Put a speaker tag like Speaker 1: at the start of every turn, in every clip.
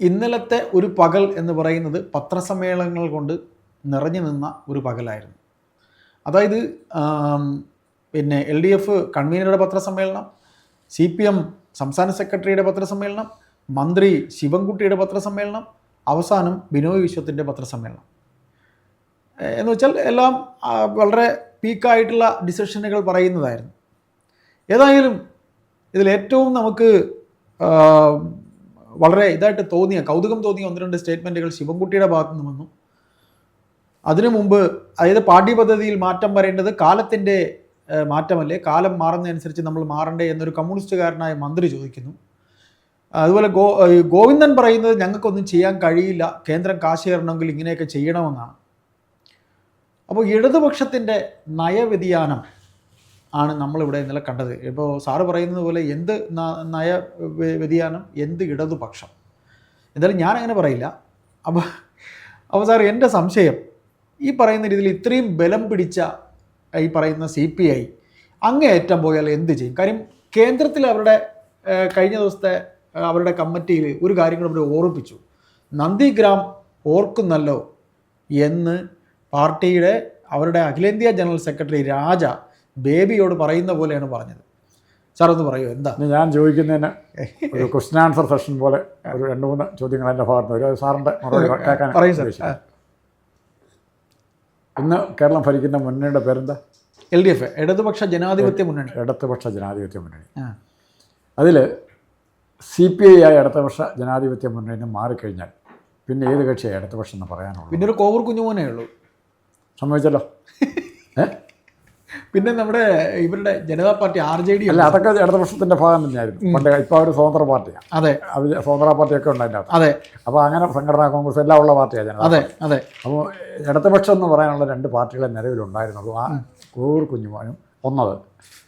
Speaker 1: ഇന്നലത്തെ ഒരു പകൽ എന്ന് പറയുന്നത് പത്രസമ്മേളനങ്ങൾ കൊണ്ട് നിറഞ്ഞു നിന്ന ഒരു പകലായിരുന്നു. അതായത് പിന്നെ എൽ ഡി എഫ് കൺവീനറുടെ പത്രസമ്മേളനം സി പി എം സംസ്ഥാന സെക്രട്ടറിയുടെ പത്രസമ്മേളനം മന്ത്രി ശിവൻകുട്ടിയുടെ പത്രസമ്മേളനം അവസാനം ബിനോയ് വിശ്വത്തിന്റെ പത്രസമ്മേളനം. എന്ന് വെച്ചാൽ എല്ലാം വളരെ പീക്കായിട്ടുള്ള ഡിസിഷനുകൾ പറയുന്നതായിരുന്നു. ഏതായാലും ഇതിൽ ഏറ്റവും നമുക്ക് വളരെ ഇതായിട്ട് തോന്നിയ കൗതുകം തോന്നിയ ഒന്ന് രണ്ട് സ്റ്റേറ്റ്മെന്റുകൾ ശിവൻകുട്ടിയുടെ ഭാഗത്തു നിന്ന് വന്നു. അതിനു മുമ്പ് അതായത് പാഠ്യപദ്ധതിയിൽ മാറ്റം വരേണ്ടത് കാലത്തിന്റെ മാറ്റമല്ലേ? കാലം മാറുന്നതനുസരിച്ച് നമ്മൾ മാറണ്ടേ എന്നൊരു കമ്മ്യൂണിസ്റ്റുകാരനായ മന്ത്രി ചോദിക്കുന്നു. അതുപോലെ ഗോ ഗോവിന്ദൻ പറയുന്നത് ഞങ്ങൾക്കൊന്നും ചെയ്യാൻ കഴിയില്ല കേന്ദ്രം കാശ് തരണമെങ്കിൽ ഇങ്ങനെയൊക്കെ ചെയ്യണമെന്നാണ്. അപ്പോൾ ഇടതുപക്ഷത്തിന്റെ നയവ്യതിയാനം ആണ് നമ്മളിവിടെ ഇന്നലെ കണ്ടത്. ഇപ്പോൾ സാറ് പറയുന്നത് പോലെ എന്ത് നയ വ്യ- വ്യതിയാനം എന്ത് ഇടതുപക്ഷം? എന്തായാലും ഞാനങ്ങനെ പറയില്ല. അപ്പോൾ അപ്പോൾ സാർ എന്റെ സംശയം ഈ പറയുന്ന രീതിയിൽ ഇത്രയും ബലം പിടിച്ച ഈ പറയുന്ന സി പി ഐ അങ്ങേയറ്റം പോയാൽ എന്ത് ചെയ്യും? കാര്യം കേന്ദ്രത്തിൽ അവരുടെ കഴിഞ്ഞ ദിവസത്തെ അവരുടെ കമ്മിറ്റിയിൽ ഒരു കാര്യം കൂടെ അവർ ഓർമ്മിപ്പിച്ചു. നന്ദിഗ്രാം ഓർക്കുന്നല്ലോ എന്ന് പാർട്ടിയുടെ അവരുടെ അഖിലേന്ത്യാ ജനറൽ സെക്രട്ടറി രാജ ബേബിയോട് പറയുന്ന പോലെയാണ് പറഞ്ഞത്. സാർ ഒന്ന് പറയൂ എന്താ?
Speaker 2: ഞാൻ ചോദിക്കുന്നതിന് ഒരു ക്വസ്റ്റ്യൻ ആൻസർ സെഷൻ പോലെ ഒരു രണ്ട് മൂന്ന് ചോദ്യങ്ങൾ എന്റെ ഭാഗത്ത് വരും സാറിന്റെ മറുപടി കേൾക്കാൻ
Speaker 1: പറയും സാർ.
Speaker 2: ഇന്ന് കേരളം ഭരിക്കുന്ന മുന്നണിയുടെ പേരെന്താ?
Speaker 1: എൽ ഡി എഫ് ഇടതുപക്ഷ ജനാധിപത്യ മുന്നണി.
Speaker 2: ഇടതുപക്ഷ ജനാധിപത്യ മുന്നണി. അതിൽ സി പി ഐ ആയ ഇടതുപക്ഷ ജനാധിപത്യ മുന്നണിന്ന് മാറിക്കഴിഞ്ഞാൽ പിന്നെ ഏത് കക്ഷിയാണ് ഇടതുപക്ഷം എന്ന് പറയാനുള്ളൂ?
Speaker 1: പിന്നെ ഒരു കോവൂർ കുഞ്ഞുമോനേ ഉള്ളൂ.
Speaker 2: സംഭവിച്ചല്ലോ ഏ?
Speaker 1: പിന്നെ നമ്മുടെ ഇവരുടെ Janata party R J D
Speaker 2: അല്ല അതൊക്കെ ഇടതുപക്ഷത്തിന്റെ ഭാഗം തന്നെയായിരുന്നു. പണ്ട് ഇപ്പോൾ ഒരു സ്വതന്ത്ര പാർട്ടിയാണ്
Speaker 1: അതെ.
Speaker 2: അവർ സ്വതന്ത്ര പാർട്ടിയൊക്കെ ഉണ്ട് അതിന്റെ
Speaker 1: അതെ.
Speaker 2: അപ്പോൾ അങ്ങനെ സംഘടനാ കോൺഗ്രസ് എല്ലാം ഉള്ള പാർട്ടിയാണ് ജനത
Speaker 1: അതെ അതെ.
Speaker 2: അപ്പോൾ ഇടതുപക്ഷം എന്ന് പറയാനുള്ള രണ്ട് പാർട്ടികളെ നിലവിലുണ്ടായിരുന്നുള്ളൂ ആ കൂർ കുഞ്ഞുമാനും ഒന്നത്.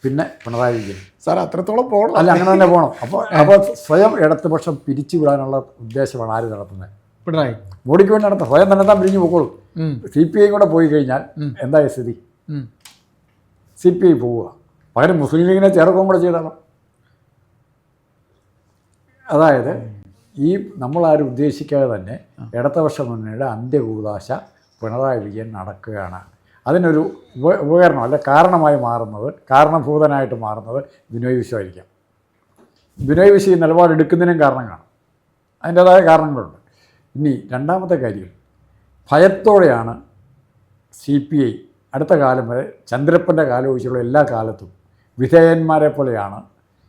Speaker 2: പിന്നെ പിണറായി വിജയൻ.
Speaker 1: സാർ അത്രത്തോളം പോകണം
Speaker 2: അല്ല അങ്ങനെ തന്നെ പോകണം അപ്പോൾ അപ്പോൾ സ്വയം ഇടതുപക്ഷം പിരിച്ചു വിടാനുള്ള ഉദ്ദേശമാണ് ആര് നടത്തുന്നത്?
Speaker 1: പിണറായി.
Speaker 2: മോഡിക്ക് വേണ്ടി നടത്തുന്നത് സ്വയം തന്നെ താൻ പിരിഞ്ഞു പോക്കോളൂ. സി പി ഐ കൂടെ പോയി കഴിഞ്ഞാൽ എന്തായ സ്ഥിതി. സി പി ഐ പോവുക. പകരം മുസ്ലിം ലീഗിനെ ചേർക്കുകയും കൂടെ ചെയ്താലോ? അതായത് ഈ നമ്മളാരും ഉദ്ദേശിക്കാതെ തന്നെ ഇടത്തപക്ഷ മുന്നണിയുടെ അന്ത്യകൂതാശ പിണറായി വിജയൻ നടക്കുകയാണ്. അതിനൊരു ഉപ ഉപകരണം അല്ല കാരണമായി മാറുന്നത് കാരണഭൂതനായിട്ട് മാറുന്നത് ബിനോയ് വിശ്വമായിരിക്കാം ബിനോയ് വിശ്വ ഈ നിലപാടെടുക്കുന്നതിനും കാരണം കാണും. അതിന്റേതായ കാരണങ്ങളുണ്ട്. ഇനി രണ്ടാമത്തെ കാര്യം ഭയത്തോടെയാണ് സി പി ഐ അടുത്ത കാലം വരെ ചന്ദ്രപ്പന്റെ കാലം ഒഴിച്ചുള്ള എല്ലാ കാലത്തും വിധേയന്മാരെ പോലെയാണ്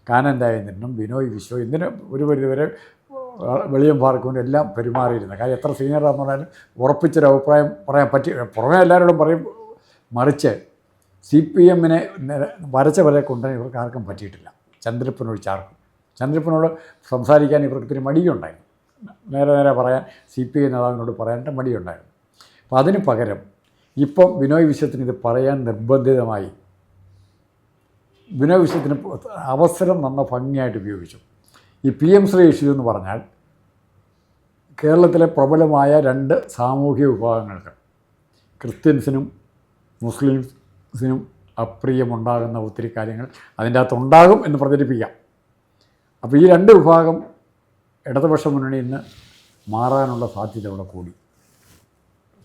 Speaker 2: രാജേന്ദ്രനും ബിനോയ് വിശ്വ ഇതിന് ഒരു പരിധിവരെ വെളിയും പാർക്കും എല്ലാം പെരുമാറിയിരുന്നത്. കാര്യം എത്ര സീനിയറാന്ന് പറഞ്ഞാലും ഉറപ്പിച്ചൊരു അഭിപ്രായം പറയാൻ പറ്റി പുറമേ എല്ലാവരോടും പറയും മറിച്ച് സി പി എമ്മിനെ വരച്ച വരെ കൊണ്ടുവരാൻ ഇവർക്ക് ആർക്കും പറ്റിയിട്ടില്ല. ചന്ദ്രപ്പനോട് ചാർക്കും. ചന്ദ്രപ്പനോട് സംസാരിക്കാൻ ഇവർക്ക് ഇത്തിരി മടിയുണ്ടായിരുന്നു. നേരെ നേരെ പറയാൻ സി പി ഐ നേതാവിനോട് പറയാനായിട്ട് മടിയുണ്ടായിരുന്നു. അപ്പോൾ അതിന് പകരം ഇപ്പം വിനോയ് വിശ്വത്തിന് ഇത് പറയാൻ നിർബന്ധിതമായി. വിനോയ് വിശ്വത്തിന് അവസരം നന്ന ഭംഗിയായിട്ട് ഉപയോഗിച്ചു. ഈ പി എം ശ്രീ ഇഷ്യൂ എന്ന് പറഞ്ഞാൽ കേരളത്തിലെ പ്രബലമായ രണ്ട് സാമൂഹിക വിഭാഗങ്ങൾക്ക് ക്രിസ്ത്യൻസിനും മുസ്ലിംസിനും അപ്രിയമുണ്ടാകുന്ന ഒത്തിരി കാര്യങ്ങൾ അതിന്റെ അകത്ത് ഉണ്ടാകും എന്ന് പ്രചരിപ്പിക്കാം. അപ്പോൾ ഈ രണ്ട് വിഭാഗം ഇടതുപക്ഷ മുന്നണിയിൽ നിന്ന് മാറാനുള്ള സാധ്യത കൂടി.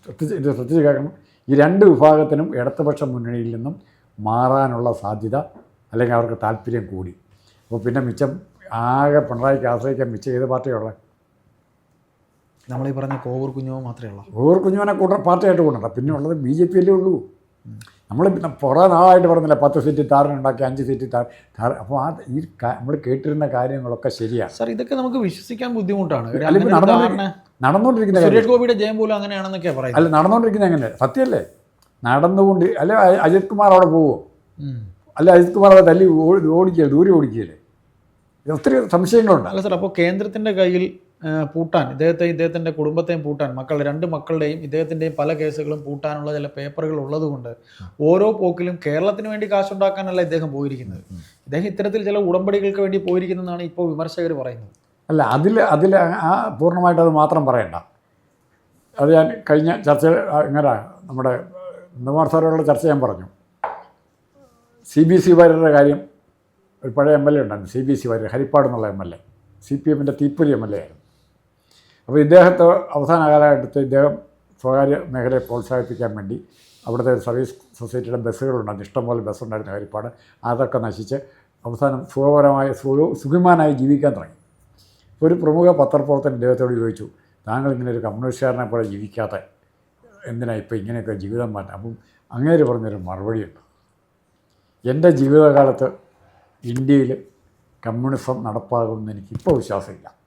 Speaker 2: ശ്രദ്ധിച്ച് ശ്രദ്ധിച്ച് കേൾക്കണം. ഈ രണ്ട് വിഭാഗത്തിനും ഇടതുപക്ഷ മുന്നണിയിൽ നിന്നും മാറാനുള്ള സാധ്യത അല്ലെങ്കിൽ അവർക്ക് താല്പര്യം കൂടി. അപ്പോൾ പിന്നെ മിച്ചം ആകെ പിണറായിക്ക് ആശ്രയിക്കാൻ മിച്ചം ഏത് പാർട്ടിയുള്ളത്
Speaker 1: നമ്മളീ പറഞ്ഞ കോവൂർ കുഞ്ഞുമോ മാത്രമേ ഉള്ളൂ?
Speaker 2: കോവൂർ കുഞ്ഞുവനെ കൂട്ട പാർട്ടിയായിട്ട് കൊണ്ടുണ്ടോ പിന്നെ ഉള്ളത് ബി ജെ പി അല്ലേ ഉള്ളൂ. നമ്മൾ പിന്നെ കുറേ നാളായിട്ട് പറഞ്ഞില്ല പത്ത് സീറ്റ് താറിനുണ്ടാക്കി അഞ്ച് സീറ്റ് താർ താർ അപ്പോൾ ആ ഈ നമ്മൾ കേട്ടിരുന്ന കാര്യങ്ങളൊക്കെ ശരിയാണ്.
Speaker 1: സാർ ഇതൊക്കെ നമുക്ക് വിശ്വസിക്കാൻ ബുദ്ധിമുട്ടാണ്. അങ്ങനെ
Speaker 2: നടന്നുകൊണ്ടിരിക്കുന്ന-
Speaker 1: സുരേഷ് ഗോപിയുടെ ജയം പോലും അങ്ങനെയാണെന്നൊക്കെ പറയുന്നത്.
Speaker 2: അല്ല നടന്നുകൊണ്ടിരിക്കുന്നത് എങ്ങനെ? സത്യമല്ലേ നടന്നുകൊണ്ട് അല്ല അജിത് കുമാർ അവിടെ പോവുമോ
Speaker 1: ഉം.
Speaker 2: അല്ല അജിത് കുമാർ അവിടെ തല്ലി ഓടി ഓടിക്കുക ദൂരെ ഓടിക്കുകയല്ലേ ഒത്തിരി സംശയങ്ങളുണ്ട്.
Speaker 1: അല്ല സാർ അപ്പോൾ കേന്ദ്രത്തിന്റെ കയ്യിൽ പൂട്ടാൻ. ഇദ്ദേഹത്തെ ഇദ്ദേഹത്തിന്റെ കുടുംബത്തെയും പൂട്ടാൻ. മക്കൾ രണ്ട് മക്കളുടെയും ഇദ്ദേഹത്തിന്റെയും പല കേസുകളും പൂട്ടാനുള്ള ചില പേപ്പറുകൾ ഉള്ളതുകൊണ്ട് ഓരോ പോക്കിലും കേരളത്തിന് വേണ്ടി കാശുണ്ടാക്കാനല്ല ഇദ്ദേഹം പോയിരിക്കുന്നത്. ഇദ്ദേഹം ഇത്തരത്തിൽ ചില ഉടമ്പടികൾക്ക് വേണ്ടി പോയിരിക്കുന്നതെന്നാണ് ഇപ്പോൾ വിമർശകർ പറയുന്നത്.
Speaker 2: അല്ല അതിൽ അതിൽ ആ പൂർണമായിട്ട് അത് മാത്രം പറയണ്ട. അത് ഞാൻ കഴിഞ്ഞ ചർച്ച ഇങ്ങനെ നമ്മുടെ വിമർശകരോടുള്ള ചർച്ച ഞാൻ പറഞ്ഞു. സി ബി സി വാര്യരുടെ കാര്യം ഒരു പഴയ എം എൽ എ ഉണ്ടായിരുന്നു. C B C Warrier Harippad എന്നുള്ള M L A. C P എമ്മിന്റെ തീപ്പൊരി എം എൽ എ ആയിരുന്നു. അപ്പോൾ ഇദ്ദേഹത്തെ അവസാന കാലഘട്ടത്തിൽ ഇദ്ദേഹം സ്വകാര്യ മേഖലയെ പ്രോത്സാഹിപ്പിക്കാൻ വേണ്ടി അവിടുത്തെ സർവീസ് സൊസൈറ്റിയുടെ ബസ്സുകളുണ്ടായിരുന്നു ഇഷ്ടംപോലെ ബസ്സുണ്ടായിരുന്ന ഹരിപ്പാട്. അതൊക്കെ നശിച്ച് അവസാനം സുഖപരമായ സുഖ സുഖിമാനായി ജീവിക്കാൻ തുടങ്ങി. ഒരു പ്രമുഖ പത്രപ്രവർത്തകൻ ഇദ്ദേഹത്തോട് ചോദിച്ചു താങ്കൾ ഇങ്ങനെ ഒരു കമ്മ്യൂണിസ്റ്റുകാരനെ പോലെ ജീവിക്കാത്ത എന്തിനാണ് ഇപ്പോൾ ഇങ്ങനെയൊക്കെ ജീവിതം മാറ്റാം? അപ്പം ഒരു പറഞ്ഞൊരു മറുപടിയുണ്ട്. എന്റെ ജീവിതകാലത്ത് ഇന്ത്യയിൽ കമ്മ്യൂണിസം നടപ്പാകുമെന്ന് എനിക്കിപ്പോൾ വിശ്വാസമില്ല.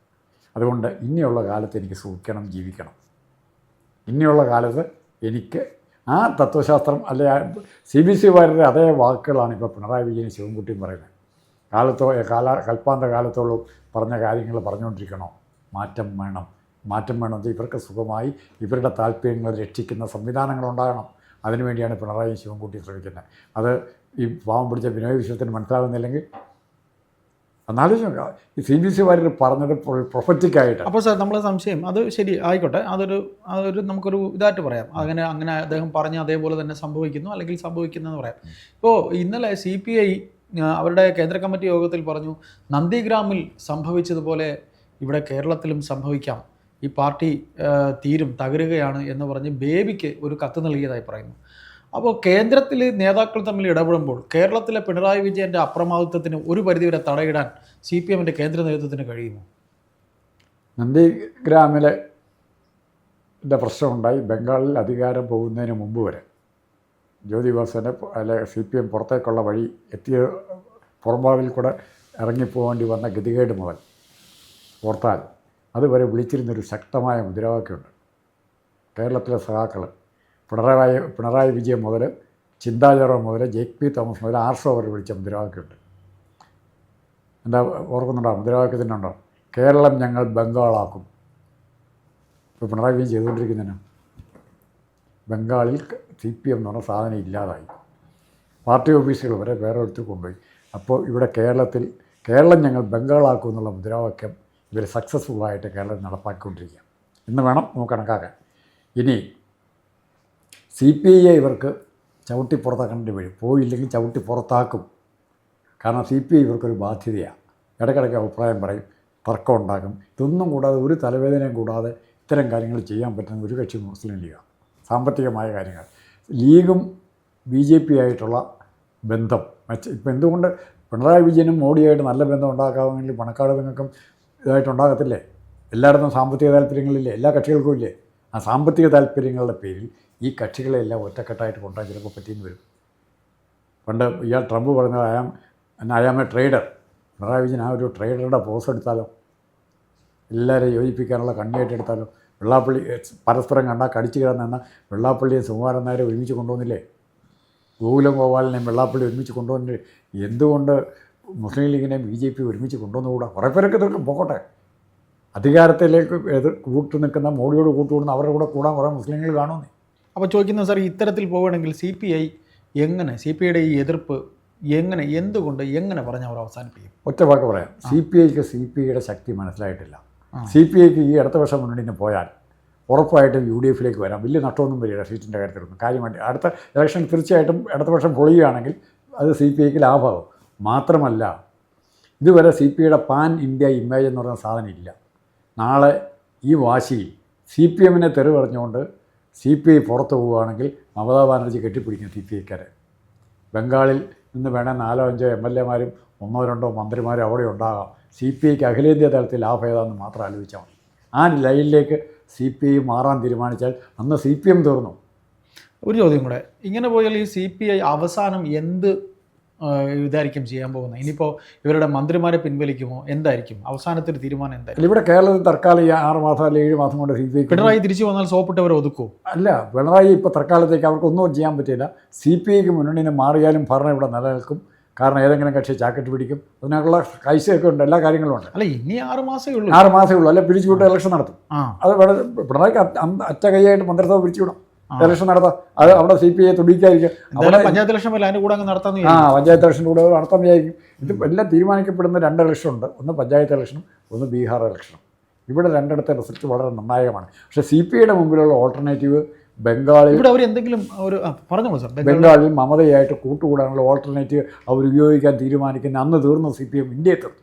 Speaker 2: അതുകൊണ്ട് ഇനിയുള്ള കാലത്ത് എനിക്ക് സൂക്ഷിക്കണം ജീവിക്കണം. ഇനിയുള്ള കാലത്ത് എനിക്ക് ആ തത്വശാസ്ത്രം അല്ലെ സി ബി സി അതേ വാക്കുകളാണ് ഇപ്പോൾ പിണറായി വിജയൻ ശിവൻകുട്ടിയും പറയുന്നത്. കാലത്തോ കാല കൽപ്പാന്ത കാലത്തോളം പറഞ്ഞ കാര്യങ്ങൾ പറഞ്ഞുകൊണ്ടിരിക്കണോ? മാറ്റം വേണം. മാറ്റം വേണം ഇവർക്ക് സുഖമായി ഇവരുടെ താല്പര്യങ്ങൾ രക്ഷിക്കുന്ന സംവിധാനങ്ങൾ ഉണ്ടാകണം. അതിനുവേണ്ടിയാണ് പിണറായി ശിവൻകുട്ടി ശ്രമിക്കുന്നത്. അത് ഈ പാവം പിടിച്ച വിനോദ വിശ്വത്തിന് മനസ്സിലാകുന്നില്ലെങ്കിൽ എന്നാലും ഈ സി ബി സി വാര്യർ പറഞ്ഞത് പ്രൊഫറ്റിക്കായിട്ട്
Speaker 1: അപ്പോൾ സാർ നമ്മളെ സംശയം അത് ശരി ആയിക്കോട്ടെ. അതൊരു അതൊരു നമുക്കൊരു ഇതായിട്ട് പറയാം. അങ്ങനെ അങ്ങനെ അദ്ദേഹം പറഞ്ഞ അതേപോലെ തന്നെ സംഭവിക്കുന്നു അല്ലെങ്കിൽ സംഭവിക്കുന്നതെന്ന് പറയാം. ഇപ്പോൾ ഇന്നലെ സി പി ഐ അവരുടെ കേന്ദ്ര കമ്മിറ്റി യോഗത്തിൽ പറഞ്ഞു നന്ദിഗ്രാമിൽ സംഭവിച്ചതുപോലെ ഇവിടെ കേരളത്തിലും സംഭവിക്കാം. ഈ പാർട്ടി തീരും തകരുകയാണ് എന്ന് പറഞ്ഞ് ബേബിക്ക് ഒരു കത്ത് നൽകിയതായി പറയുന്നു. അപ്പോൾ കേന്ദ്രത്തിൽ നേതാക്കൾ തമ്മിൽ ഇടപെടുമ്പോൾ കേരളത്തിലെ പിണറായി വിജയന്റെ അപ്രമാദിത്വത്തിന് ഒരു പരിധിവരെ തടയിടാൻ സി പി എമ്മിന്റെ കേന്ദ്ര നേതൃത്വത്തിന് കഴിയുമോ?
Speaker 2: നന്ദിഗ്രാമിലെ പ്രശ്നമുണ്ടായി. ബംഗാളിൽ അധികാരം പോകുന്നതിന് മുമ്പ് വരെ ജ്യോതി ബസുവിനെ അല്ലെ സി പി എം പുറത്തേക്കുള്ള വഴി എത്തിയ പുറംഭാവിൽ കൂടെ ഇറങ്ങിപ്പോകേണ്ടി വന്ന ഗതികേട് മുതൽ ഓർത്താൽ അതുവരെ വിളിച്ചിരുന്നൊരു ശക്തമായ മുദ്രാവാക്യമുണ്ട്. കേരളത്തിലെ സഖാക്കൾ പിണറായി പിണറായി വിജയൻ മുതൽ ചിന്താചാറോ മുതൽ ജെയ്ക് പി തോമസ് മുതൽ ആർഷോ വരെ വിളിച്ച മുദ്രാവാക്യമുണ്ട്. എന്താ ഓർക്കുന്നുണ്ടോ? മുദ്രാവാക്യത്തിനുണ്ടോ കേരളം ഞങ്ങൾ ബംഗാളാക്കും. ഇപ്പോൾ പിണറായി വിജയൻ ചെയ്തുകൊണ്ടിരിക്കുന്നതിന് ബംഗാളിൽ സി പി എം എന്ന് പറഞ്ഞ സാധനം ഇല്ലാതായി. പാർട്ടി ഓഫീസുകൾ വരെ വേറെ എടുത്ത് കൊണ്ടുപോയി. അപ്പോൾ ഇവിടെ കേരളത്തിൽ കേരളം ഞങ്ങൾ ബംഗാളാക്കും എന്നുള്ള മുദ്രാവാക്യം ഇവർ സക്സസ്ഫുള്ളായിട്ട് കേരളത്തിൽ നടപ്പാക്കിക്കൊണ്ടിരിക്കുക എന്ന് വേണം നമുക്ക് കണക്കാക്കാൻ ഇനി സി പി ഐ ഇവർക്ക് ചവിട്ടി പുറത്താക്കേണ്ടി വരും. പോയില്ലെങ്കിൽ ചവിട്ടി പുറത്താക്കും കാരണം സി പി ഐ ഇവർക്കൊരു ബാധ്യതയാണ് ഇടയ്ക്കിടയ്ക്ക് അഭിപ്രായം പറയും തർക്കം ഉണ്ടാക്കും. ഇതൊന്നും കൂടാതെ ഒരു തലവേദനയും കൂടാതെ ഇത്തരം കാര്യങ്ങൾ ചെയ്യാൻ പറ്റുന്ന ഒരു കക്ഷി മുസ്ലിം ലീഗാണ് സാമ്പത്തികമായ കാര്യങ്ങൾ. ലീഗും ബി ജെ പി ആയിട്ടുള്ള ബന്ധം. മെച്ച ഇപ്പം എന്തുകൊണ്ട് പിണറായി വിജയനും മോഡിയായിട്ട് നല്ല ബന്ധം ഉണ്ടാക്കാമെങ്കിൽ പണക്കാട് നിങ്ങൾക്കും ഇതായിട്ട് ഉണ്ടാകത്തില്ലേ? എല്ലായിടത്തും സാമ്പത്തിക താല്പര്യങ്ങളില്ലേ? എല്ലാ കക്ഷികൾക്കും ഇല്ലേ? ആ സാമ്പത്തിക താല്പര്യങ്ങളുടെ പേരിൽ ഈ കക്ഷികളെല്ലാം ഒറ്റക്കെട്ടായിട്ട് കൊണ്ടുപോകാൻ ചിലപ്പോൾ പറ്റിയെന്ന് വരും. പണ്ട് ഇയാൾ ട്രംപ് പറഞ്ഞത് I'm I'm a trader. Pinarayi Vijayan ആ ഒരു ട്രേഡറുടെ പോസ് എടുത്താലോ? എല്ലാവരെയും യോജിപ്പിക്കാനുള്ള കണ്ണിയായിട്ട് എടുത്താലോ? വെള്ളാപ്പള്ളി പരസ്പരം കണ്ടാൽ കടിച്ചു കിടന്ന വെള്ളാപ്പള്ളിയും സുകുമാരൻ നായരെ ഒരുമിച്ച് കൊണ്ടുവന്നില്ലേ? ഗോകുലം ഗോപാലിനെയും വെള്ളാപ്പള്ളി ഒരുമിച്ച് കൊണ്ടുവന്നിട്ട് എന്തുകൊണ്ട് മുസ്ലിം ലീഗിനെയും ബി ജെ പി ഒരുമിച്ച് കൊണ്ടുവന്നുകൂടാ? കുറേ പേരൊക്കെ തീർക്കും പോകട്ടെ അധികാരത്തിലേക്ക് എതിർ കൂട്ടു നിൽക്കുന്ന മോഡിയോട് കൂട്ടുകൂടുന്ന അവരുടെ കൂടെ കൂടാൻ കുറേ മുസ്ലിങ്ങൾ കാണുന്നേ
Speaker 1: അപ്പോൾ ചോദിക്കുന്നത് സാർ ഇത്തരത്തിൽ പോവുകയാണെങ്കിൽ സി പി ഐ എങ്ങനെ സി പി ഐയുടെ ഈ എതിർപ്പ് എങ്ങനെ എന്തുകൊണ്ട് എങ്ങനെ പറഞ്ഞ് അവർ അവസാനിപ്പിക്കും?
Speaker 2: ഒറ്റ വാക്ക് പറയാം. സി പി ഐക്ക് സി പി ഐയുടെ ശക്തി മനസ്സിലായിട്ടില്ല. സി പി ഐക്ക് ഈ അടുത്ത വർഷം മുന്നണിന് പോയാൽ ഉറപ്പായിട്ടും യു ഡി എഫിലേക്ക് വരാം. വലിയ നഷ്ടമൊന്നും വരില്ല സീറ്റിന്റെ കാര്യത്തിലൊന്നും. കാര്യമായിട്ട് അടുത്ത ഇലക്ഷൻ തീർച്ചയായിട്ടും അടുത്ത വർഷം പൊളിയുകയാണെങ്കിൽ അത് സി പി ഐക്ക് ലാഭമാകും. മാത്രമല്ല ഇതുവരെ സി പി ഐയുടെ പാൻ ഇന്ത്യ ഇമേജ് എന്ന് പറയുന്ന സാധനം ഇല്ല. നാളെ ഈ വാശി സി പി എമ്മിനെ തെറി പറഞ്ഞുകൊണ്ട് സി പി ഐ പുറത്തു പോവുകയാണെങ്കിൽ മമതാ ബാനർജി കെട്ടിപ്പിടിക്കും സി പി ഐക്കാരെ. ബംഗാളിൽ നിന്ന് വേണേൽ നാലോ അഞ്ചോ എം എൽ എമാരും ഒന്നോ രണ്ടോ മന്ത്രിമാരും അവിടെ ഉണ്ടാകാം. സി പി ഐക്ക് അഖിലേന്ത്യാ തലത്തിൽ ലാഭം ഏതാണെന്ന് മാത്രം ആലോചിച്ചാൽ മതി. ആ ലൈനിലേക്ക് സി പി ഐ മാറാൻ തീരുമാനിച്ചാൽ അന്ന് സി പി എം തീർന്നു.
Speaker 1: ഒരു ചോദ്യം കൂടെ. ഇങ്ങനെ പോയാൽ ഈ സി പി ഐ അവസാനം എന്ത് ഇതായിരിക്കും ചെയ്യാൻ പോകുന്നത്. ഇനിയിപ്പോൾ ഇവരുടെ മന്ത്രിമാരെ പിൻവലിക്കുമോ? എന്തായിരിക്കും? അവസാനത്തെ ഒരു തീരുമാനം എന്തായിരിക്കും?
Speaker 2: ഇവിടെ കേരളത്തിൽ തൽക്കാലം ഈ ആറ് മാസം അല്ലെങ്കിൽ ഏഴ് മാസം കൊണ്ട് സി
Speaker 1: പിണറായി തിരിച്ചു വന്നാൽ സോപ്പിട്ടവരെ ഒതുക്കും
Speaker 2: അല്ല പിണറായി ഇപ്പോൾ തൽക്കാലത്തേക്ക് അവർക്കൊന്നും ചെയ്യാൻ പറ്റില്ല സി പി ഐക്ക് മുന്നണിന് മാറിയാലും ഭരണം ഇവിടെ നിലനിൽക്കും. കാരണം ഏതെങ്കിലും കക്ഷി ചാക്കറ്റ് പിടിക്കും. അതിനുള്ള കൈസയൊക്കെ ഉണ്ട് എല്ലാ കാര്യങ്ങളും ഉണ്ട്.
Speaker 1: അല്ല ഇനി ആറ് മാസമേ ഉള്ളൂ.
Speaker 2: ആറ് മാസമേ ഉള്ളൂ. അല്ലെ പിരിച്ചുവിട്ട് ഇലക്ഷൻ നടത്തും.
Speaker 1: ആ.
Speaker 2: അത് പിണറായിക്ക് അറ്റ കൈയായിട്ട് മന്ത്രിസഭ പിരിച്ചുവിടാം ഇലക്ഷൻ നടത്താം. അത് അവിടെ സി പി ഐ തുടിക്കായിരിക്കും അവിടെ
Speaker 1: പഞ്ചായത്ത് ഇലക്ഷൻ പോലെ അതിന്റെ കൂടെ അങ്ങ് നടത്താൻ
Speaker 2: ആ പഞ്ചായത്ത് ഇലക്ഷൻ കൂടെ നടത്താൻ വിചാരിക്കും ഇത് എല്ലാം തീരുമാനിക്കപ്പെടുന്ന രണ്ട് ഇലക്ഷൻ ഉണ്ട്. ഒന്ന് പഞ്ചായത്ത് ഇലക്ഷനും ഒന്ന് ബീഹാർ ഇലക്ഷനും. ഇവിടെ രണ്ടിടത്തെ റിസൾട്ട് വളരെ നിർണായകമാണ്. പക്ഷേ സി പി ഐയുടെ മുമ്പിലുള്ള ഓൾട്ടർനേറ്റീവ് ബംഗാളിൽ
Speaker 1: ഇവിടെ അവർ എന്തെങ്കിലും ഒരു പറഞ്ഞു പറഞ്ഞോളൂ സാർ.
Speaker 2: ബംഗാളിൽ മമതയായിട്ട് കൂട്ടുകൂടാനുള്ള ഓൾട്ടർനേറ്റീവ് അവർ ഉപയോഗിക്കാൻ തീരുമാനിക്കുന്ന അന്ന് തീർന്നു സി പി എം ഇന്ത്യയെ തീർന്നു.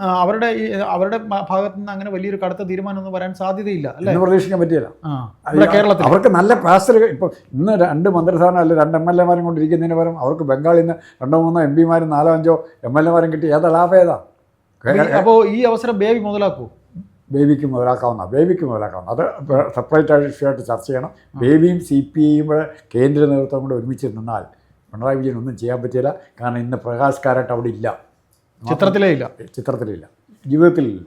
Speaker 1: ആ, അവരുടെ ഈ അവരുടെ ഭാഗത്തു നിന്ന് അങ്ങനെ വലിയൊരു കടുത്ത തീരുമാനമൊന്നും വരാൻ സാധ്യതയില്ല അല്ലേ?
Speaker 2: പ്രതീക്ഷിക്കാൻ പറ്റിയില്ല.
Speaker 1: ആ കേരളത്തിൽ.
Speaker 2: അവർക്ക് നല്ല പാസ്റ്റർ ഇപ്പോൾ ഇന്ന് രണ്ട് മന്ത്രിസ്ഥാനം അല്ലെ രണ്ട് എം എൽ എമാരും കൊണ്ടിരിക്കുന്നതിന് പകരം അവർക്ക് ബംഗാളിൽ നിന്ന് രണ്ടോ മൂന്നോ എം പിമാരും നാലോ അഞ്ചോ എം എൽ എമാരും കിട്ടി. ഏതാ ലാഭം ഏതാ?
Speaker 1: അപ്പോൾ ഈ അവസരം ബേബി മുതലാക്കൂ?
Speaker 2: ബേബിക്ക് മുതലാക്കാവുന്ന ബേബിക്ക് മുതലാക്കാവുന്ന. അത് സെപ്പറേറ്റ് ആയിട്ട് വിഷയമായിട്ട് ചർച്ച ചെയ്യണം. ബേബിയും സി പി ഐയും കൂടെ കേന്ദ്ര നേതൃത്വം കൂടെ ഒരുമിച്ച് നിന്നാൽ പിണറായി വിജയൻ ഒന്നും ചെയ്യാൻ പറ്റില്ല കാരണം ഇന്ന് പ്രകാശ് കാരായിട്ട് അവിടെ ഇല്ല.
Speaker 1: ചിത്രത്തിലേ ഇല്ല.
Speaker 2: ചിത്രത്തിലില്ല. ജീവിതത്തിലില്ല.